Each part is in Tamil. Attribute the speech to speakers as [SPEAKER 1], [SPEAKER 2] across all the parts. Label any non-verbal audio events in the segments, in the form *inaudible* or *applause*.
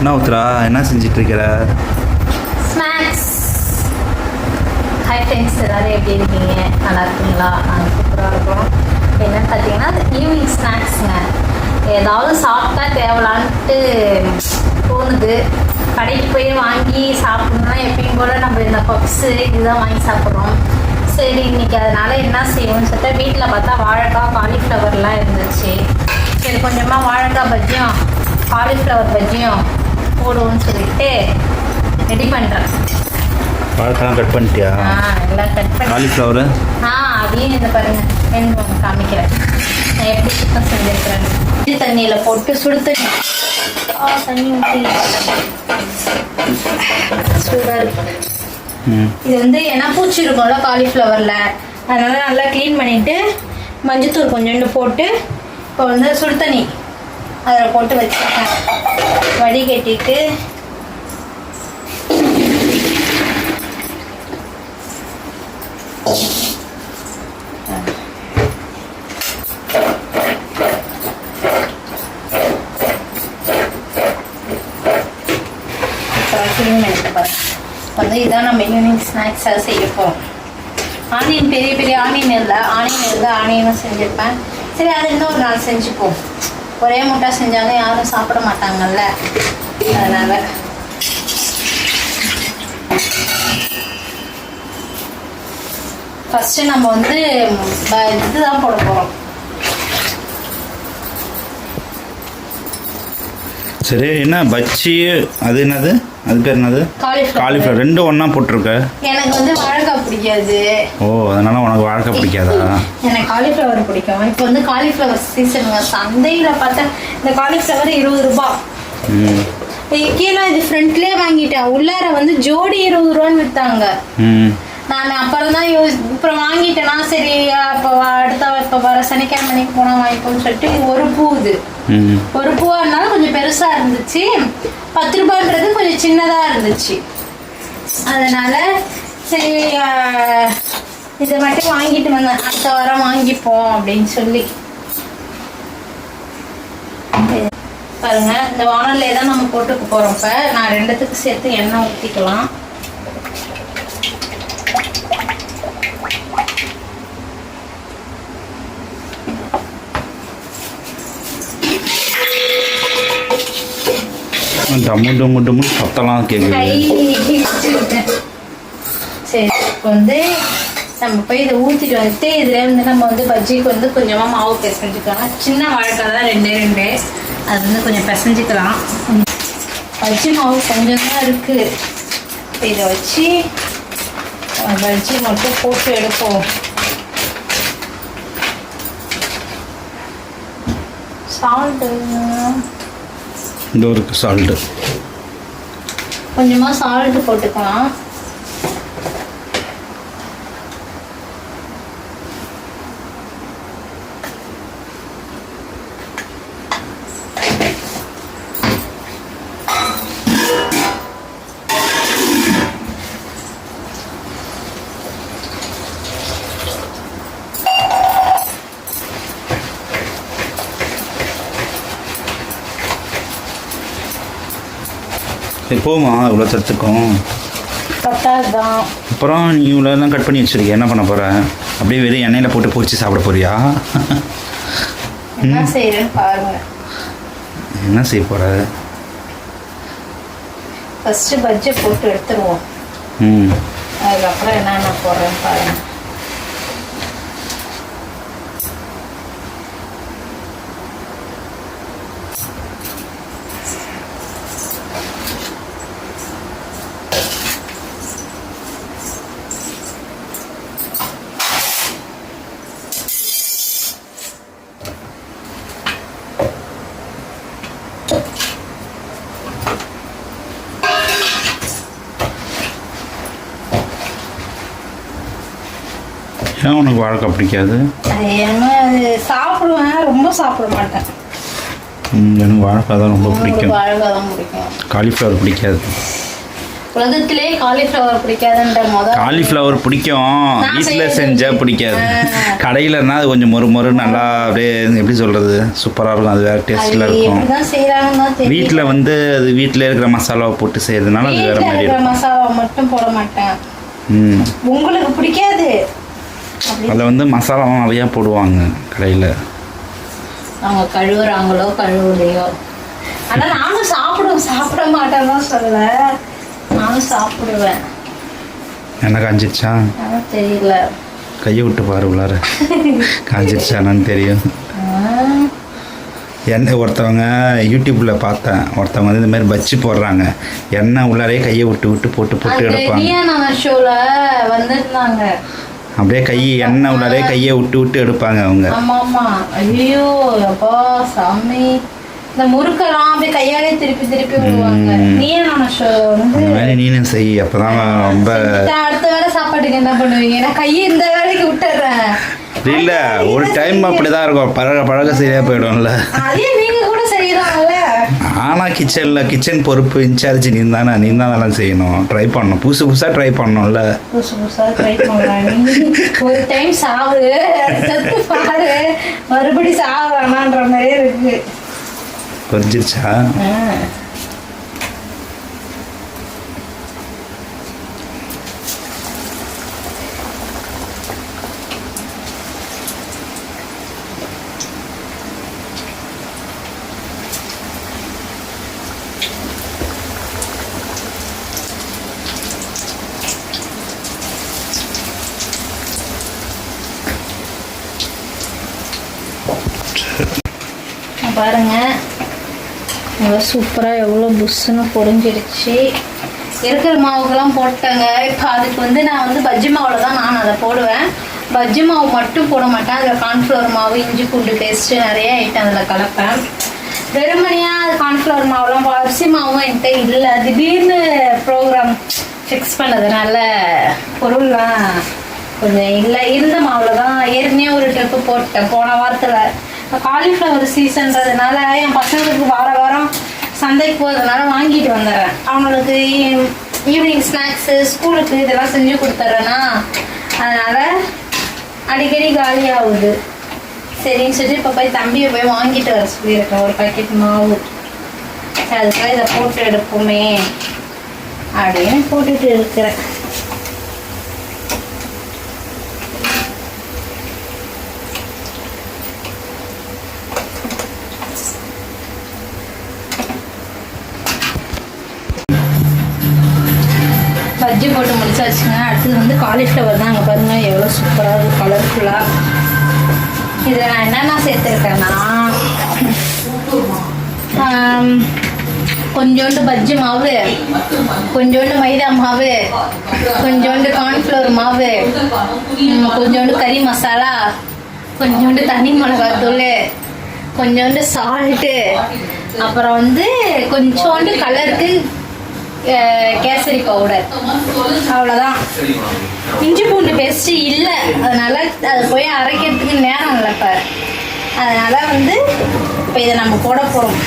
[SPEAKER 1] என்ன உத்ரா என்ன செஞ்சிட்டு இருக்கிற
[SPEAKER 2] ஸ்நாக்ஸ் ஹை ஃப்ரெண்ட்ஸ் எல்லாரும் எப்படி இருக்கீங்க நல்லா இருக்கீங்களா நாங்கள் சூப்பராக இருக்கிறோம் என்னன்னு பார்த்தீங்கன்னா ஈவினிங் ஸ்நாக்ஸுங்க ஏதாவது சாப்பிட்டா தேவலான்ட்டு தோணுது கடைக்கு போய் வாங்கி சாப்பிட்ணும்னா எப்பயும் போல் நம்ம இந்த பப்ஸு இதுதான் வாங்கி சாப்பிட்றோம் சரி இன்றைக்கி அதனால் என்ன செய்யணும்னு சொல்லிட்டு வீட்டில் பார்த்தா வாழைக்காய் காலிஃப்ளவர்லாம் இருந்துச்சு சரி கொஞ்சமாக வாழைக்காய் பஜ்ஜியம் காலிஃப்ளவர் பஜ்ஜியம் போடுவோம்னு சொல்லிட்டு ரெடி பண்ணுறேன்
[SPEAKER 1] வாழைக்காலாம் கட் பண்ணிட்டியா எல்லாம் கட் பண்ணி காலிஃப்ளவர்
[SPEAKER 2] ஆ அதையும் இந்த பாருங்க வேணும் காமிக்கிறேன் நான் எப்படி சுத்தம் செஞ்சுருக்கிறேன் சுடு தண்ணியில் போட்டு சுடு தண்ணி ஆ தண்ணி ஊற்றி சூடாக இது வந்து ஏன்னா பூச்சி இருக்கும்ல காலிஃப்ளவரில் அதனால நல்லா க்ளீன் பண்ணிவிட்டு மஞ்சத்தூள் கொஞ்சோண்டு போட்டு இப்போ வந்து சுடு தண்ணி அதில் போட்டு வச்சுருக்கேன் வடிகட்டிட்டு வந்து இதான் நம்ம ஈவினிங் ஸ்நாக்ஸாக செய்ய ஆனியன் பெரிய பெரிய ஆனியன் இல்லை ஆனியன் இருந்தால் ஆனியனும் செஞ்சுருப்பேன் சரி அது இன்னும் ஒரு நாள் செஞ்சுப்போம் ஒரே முட்டை செஞ்சாலும் யாரும் சாப்பிட மாட்டாங்கல்ல அதனால் ஃபஸ்ட்டு நம்ம வந்து இதுதான் போட போறோம்
[SPEAKER 1] சரி என்ன பச்சி அது என்னது அது பேர் என்னது காலிஃப்ளவர் ரெண்டும் ஒன்றா போட்டிருக்கு
[SPEAKER 2] எனக்கு வந்து வாழைக்காய் பிடிக்காது
[SPEAKER 1] ஓ அதனால உனக்கு வாழைக்காய் பிடிக்காதா
[SPEAKER 2] *laughs* எனக்கு காலிஃப்ளவர் பிடிக்கும் இப்போ வந்து காலிஃப்ளவர் சீசனுங்க சந்தையில் பார்த்தா இந்த காலிஃப்ளவர் இருபது ரூபா கீழே இது ஃப்ரண்ட்லயே வாங்கிட்டேன் உள்ளார வந்து ஜோடி இருபது ரூபான்னு விற்றாங்க நான் அப்புறம் தான் யூஸ் அப்புறம் வாங்கிட்டேன்னா சரி இப்போ அடுத்த இப்போ வர சனிக்கிழமைக்கு போனால் வாங்கிப்போம்னு சொல்லிட்டு ஒரு பூ இது ஒரு பூவா இருந்தாலும் கொஞ்சம் பெருசாக இருந்துச்சு பத்து ரூபான்றது கொஞ்சம் சின்னதாக இருந்துச்சு அதனால சரி இதை மட்டும் வாங்கிட்டு வந்தேன் அடுத்த வாரம் வாங்கிப்போம் அப்படின்னு சொல்லி பாருங்க இந்த வானல்ல தான் நம்ம போட்டுக்க போறோம் இப்ப நான் ரெண்டுத்துக்கு சேர்த்து எண்ணெய் ஊத்திக்கலாம்
[SPEAKER 1] டம்மு
[SPEAKER 2] சரி வந்து நம்ம போய் இதை ஊற்றிட்டு வந்துட்டு இதில் வந்து நம்ம வந்து பஜ்ஜிக்கு வந்து கொஞ்சமா மாவு பிசைஞ்சுக்கலாம் சின்ன வாழைக்காய் தான் ரெண்டே ரெண்டு அது வந்து கொஞ்சம் பிசைஞ்சுக்கலாம் பஜ்ஜி மாவு கொஞ்சம் தான் இருக்குது இதை வச்சு பஜ்ஜி மட்டும் போட்டு எடுப்போம் சால்ட்டு
[SPEAKER 1] டோருக்கு சால்ட்டு
[SPEAKER 2] கொஞ்சமாக சால்ட்டு போட்டுக்கலாம்
[SPEAKER 1] போமா இவ்வளோ தத்துக்கும் அப்புறம் நீ இவ்வளோ தான் கட் பண்ணி வச்சுருக்க என்ன பண்ண போகிற அப்படியே வெறும் எண்ணெயில் போட்டு பூச்சி சாப்பிட போறியா என்ன செய்ய போகிற
[SPEAKER 2] ஃபஸ்ட்டு பஜ்ஜை போட்டு எடுத்துருவோம் ம் அதுக்கப்புறம் என்னென்ன போடுறேன்னு பாருங்கள்
[SPEAKER 1] ஏன் உனக்கு வாழைக்கா பிடிக்காது
[SPEAKER 2] சாப்பிடுவேன் ரொம்ப சாப்பிட மாட்டேன்
[SPEAKER 1] எனக்கு வாழைக்கா தான் ரொம்ப பிடிக்கும் காலிஃப்ளவர் பிடிக்காது காலிஃப்ளவர் பிடிக்கும் வீட்டில் செஞ்சால் பிடிக்காது கடையிலன்னா அது கொஞ்சம் மொறு மொறு நல்லா அப்படியே எப்படி சொல்கிறது சூப்பராக இருக்கும் அது வேறு டேஸ்டில் இருக்கும் வீட்டில் வந்து அது வீட்டில் இருக்கிற மசாலாவை போட்டு செய்யறதுனால அது வேறு மாதிரி
[SPEAKER 2] மசாலா மட்டும் போட மாட்டேன் உங்களுக்கு பிடிக்காது
[SPEAKER 1] அதில் வந்து மசாலாவும் நிறையா போடுவாங்க கடையில்
[SPEAKER 2] அவங்க கழுவுறாங்களோ கழுவுலையோ ஆனால் நானும் சாப்பிடுவேன் சாப்பிட மாட்டேன்னு சொல்ல நானும் சாப்பிடுவேன்
[SPEAKER 1] என்ன அஞ்சிச்சா தெரியல கையை விட்டு பாரு உள்ளார *laughs* காஞ்சிருச்சானான்னு தெரியும் எண்ணெய் ஒருத்தவங்க யூடியூப்பில் பார்த்தேன் ஒருத்தவங்க வந்து இந்த மாதிரி பஜ்ஜி போடுறாங்க எண்ணெய் உள்ளாரே கையை விட்டு விட்டு போட்டு போட்டு எடுப்பாங்க
[SPEAKER 2] வந்துருந்தாங்க
[SPEAKER 1] அப்படியே கை எண்ணெய் உள்ளாலே கையை விட்டு விட்டு எடுப்பாங்க அவங்க
[SPEAKER 2] ஐயோ அப்பா சாமி இந்த முறுக்கெல்லாம் அப்படியே கையாலே திருப்பி திருப்பி விடுவாங்க நீ நான்
[SPEAKER 1] நீனும் செய் அப்பதான் ரொம்ப
[SPEAKER 2] அடுத்த வேலை சாப்பாட்டுக்கு என்ன பண்ணுவீங்க நான் கையை இந்த வேலைக்கு விட்டுறேன்
[SPEAKER 1] இல்ல ஒரு டைம் அப்படிதான் இருக்கும் பழக பழக சரியா போயிடும்ல ஆனால் கிச்சனில் கிச்சன் பொறுப்பு இன்சார்ஜ் நீ தானே நீ தான் அதெல்லாம் செய்யணும் ட்ரை பண்ணணும் புதுசு புதுசாக ட்ரை பண்ணணும்ல
[SPEAKER 2] புதுசு புதுசாக ட்ரை பண்ணலாம் ஒரு டைம் சாவு பாரு மறுபடி சாவு வேணான்ற இருக்கு புரிஞ்சிருச்சா பாருங்கள் நல்லா சூப்பராக எவ்வளோ புஷ்ஷுன்னு பொறிஞ்சிடுச்சு இருக்கிற மாவுக்கெல்லாம் போட்டேங்க இப்போ அதுக்கு வந்து நான் வந்து பஜ்ஜி மாவில் தான் நான் அதை போடுவேன் பஜ்ஜி மாவு மட்டும் போட மாட்டேன் அதில் கார்ன்ஃப்ளவர் மாவு இஞ்சி பூண்டு பேஸ்ட்டு நிறைய ஐட்டம் அதில் கலப்பேன் வெறுமனையாக அது கார்ன்ஃப்ளவர் மாவுலாம் அரிசி மாவும் என்கிட்ட இல்லை திடீர்னு ப்ரோக்ராம் ஃபிக்ஸ் பண்ணதுனால பொருள்லாம் கொஞ்சம் இல்லை இருந்த மாவில் தான் ஏற்கனவே ஒரு ட்ரிப்பு போட்டேன் போன வாரத்தில் காலிஃப்ளவர் சீசன்றதுனால என் பசங்களுக்கு வார வாரம் சந்தைக்கு போகிறதுனால வாங்கிட்டு வந்துடுறேன் அவங்களுக்கு ஈவினிங் ஸ்நாக்ஸு ஸ்கூலுக்கு இதெல்லாம் செஞ்சு கொடுத்துட்றேன்னா அதனால் அடிக்கடி காலி ஆகுது சரின்னு சொல்லி இப்போ போய் தம்பியை போய் வாங்கிட்டு வர சொல்லியிருக்கேன் ஒரு பாக்கெட் மாவு அதுக்கெல்லாம் இதை போட்டு எடுப்போமே அப்படின்னு போட்டுட்டு இருக்கிறேன் பஜ்ஜி போட்டு முடிச்சாச்சுங்க அடுத்தது வந்து காலிஃப்ளவர் தான் அங்கே பாருங்கள் எவ்வளோ சூப்பராக இருக்குது கலர்ஃபுல்லாக இதில் நான் என்னென்ன சேர்த்துருக்கேன்னா கொஞ்சோண்டு பஜ்ஜி மாவு கொஞ்சோண்டு மைதா மாவு கொஞ்சோண்டு கார்ன்ஃப்ளவர் மாவு கொஞ்சோண்டு கறி மசாலா கொஞ்சோண்டு தனி தூள் கொஞ்சோண்டு சால்ட்டு அப்புறம் வந்து கொஞ்சோண்டு கலருக்கு கேசரி பவுடர் அவ்வளோதான் இஞ்சி பூண்டு பேஸ்ட்டு இல்லை அதனால் அது போய் அரைக்கிறதுக்கு நேரம் இல்லை இப்போ அதனால் வந்து இப்போ இதை நம்ம போட போகிறோம்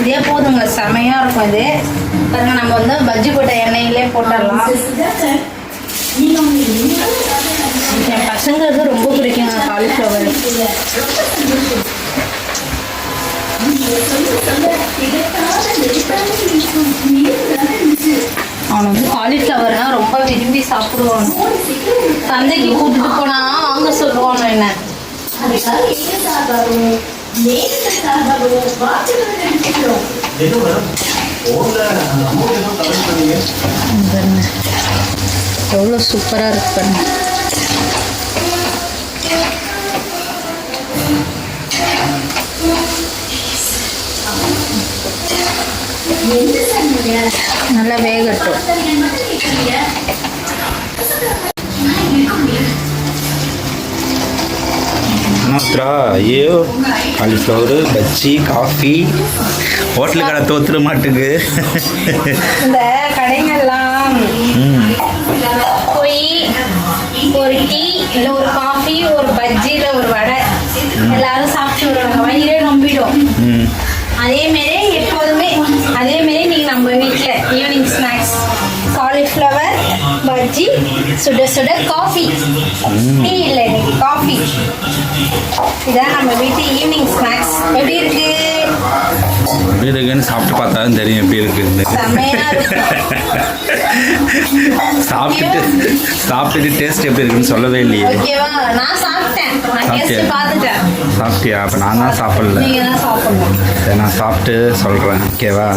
[SPEAKER 2] இதே போதுங்க செமையாக இருக்கும் இது பாருங்க நம்ம வந்து பஜ்ஜி போட்ட எண்ணெயிலே போட்டுடலாம் என் பசங்களுக்கு ரொம்ப பிடிக்குங்க காலிஃப்ளவர் நீ காலிஃப்ளவர் தான் ரொம்ப விரும்பி சாப்பிடுவானு தந்தைக்கு கூட்டிட்டு போனா வாங்க சொல்லுவானு என்ன எவ்வளோ சூப்பராக இருக்கு என்ன நல்லா வேகட்டும்
[SPEAKER 1] ஐயோ பஜ்ஜி காஃபி ஹோட்டல் கடை தோத்துற மாட்டுக்கு
[SPEAKER 2] இந்த கடைங்கள்லாம் போய் ஒரு டீ இல்லை ஒரு காஃபி ஒரு பஜ்ஜி இல்லை ஒரு வடை எல்லாரும் சாப்பிட்டு வருவாங்க வயிறே நம்பிடும் அதே மாதிரி வச்சு சுட சுட காஃபி டீ இல்லை காஃபி இதான் நம்ம வீட்டு ஈவினிங் ஸ்நாக்ஸ் எப்படி இருக்கு
[SPEAKER 1] எப்படி இருக்குன்னு சாப்பிட்டு பார்த்தா தெரியும் எப்படி இருக்குன்னு சாப்பிட்டுட்டு சாப்பிட்டுட்டு டேஸ்ட் எப்படி இருக்குன்னு சொல்லவே இல்லையே
[SPEAKER 2] நான் சாப்பிட்டேன்
[SPEAKER 1] சாப்பிட்டியா அப்போ நான் தான் சாப்பிடல நான் சாப்பிட்டு சொல்கிறேன் ஓகேவா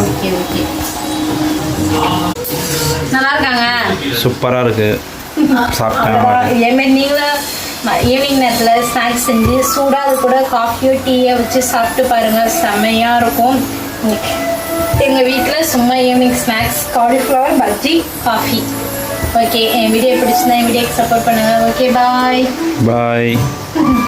[SPEAKER 1] இருக்காங்க சூப்பரா இருக்கு சாப்பிட்டேன்
[SPEAKER 2] நீங்களும் ஈவினிங் நேரத்தில் ஸ்நாக்ஸ் செஞ்சு சூடாக அது கூட காஃபியோ டீயோ வச்சு சாப்பிட்டு பாருங்கள் செம்மையாக இருக்கும் எங்கள் வீட்டில் சும்மா evening snacks cauliflower bajji coffee okay என் வீடியோ பிடிச்சிருந்தா என் வீடியோக்கு சப்போர்ட் பண்ணுங்கள் ஓகே பாய்
[SPEAKER 1] பாய்